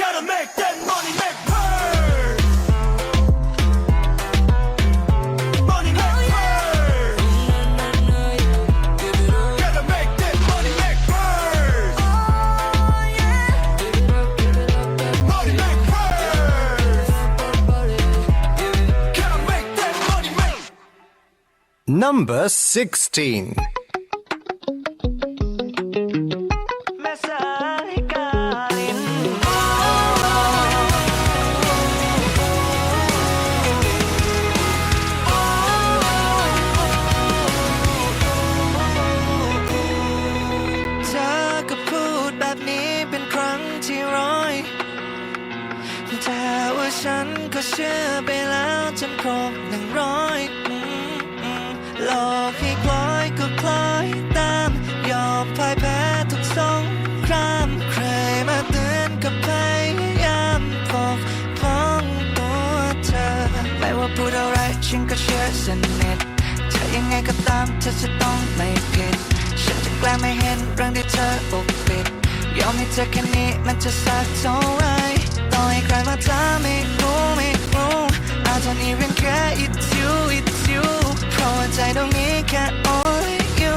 Gotta make that money make purr. Money make oh, purr. Gotta make that money make purr. Money make purr. Gotta make that money make. Number 16. แต่ว่าฉันก็เชื่อไปแล้วจนครบหนึ่งร้อยหลอกให้คล้อยก็คล้อยตาม ยอมพ่ายแพ้ทุกสงคราม ใครมาเตือนก็พยายามปกป้องตัวเธอ ไม่ว่าพูดอะไรฉันก็เชื่อสนิทเธอยังไงก็ตามเธอจะต้องไม่ผิดฉันจะแกล้งไม่เห็นเรื่องที่เธอปกปิด ยอมให้เธอแค่นี้มันจะสักเท่าไหร ต่อให้ใครมาถามไม่รู้ไม่รู้อาจจะนี่เรื่องแค่ it's you it's you เพราะว่าใจตรงนี้แค่ only you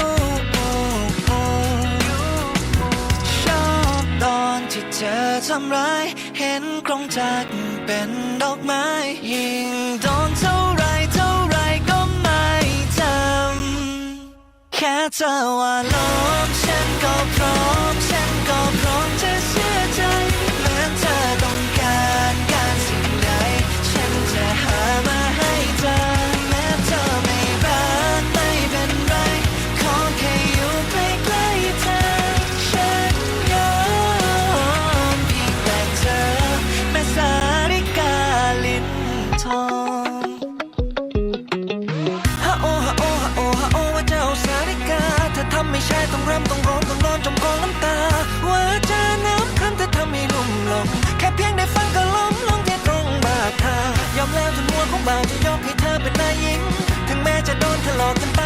ชอบตอนที่เธอทำร้าย เห็นกรงจักรเป็นดอกไม้ยิ่งโดนเท่าไรเท่าไรก็ไม่จำแค่เธอว่าลมฉันก็ ใช่ต้องรำต้องร้องต้องนอนจมกองน้ำตา ว่าจะน้ำคันเธอทำให้ลุ่มหลง แค่เพียงได้ฟังก็ล้มลงที่ตรงบาดทายอมแล้วจนหัวของบ่าวจะยกให้เธอเป็นนายหญิง ถึงแม้จะโดนเธอหลอกกันไป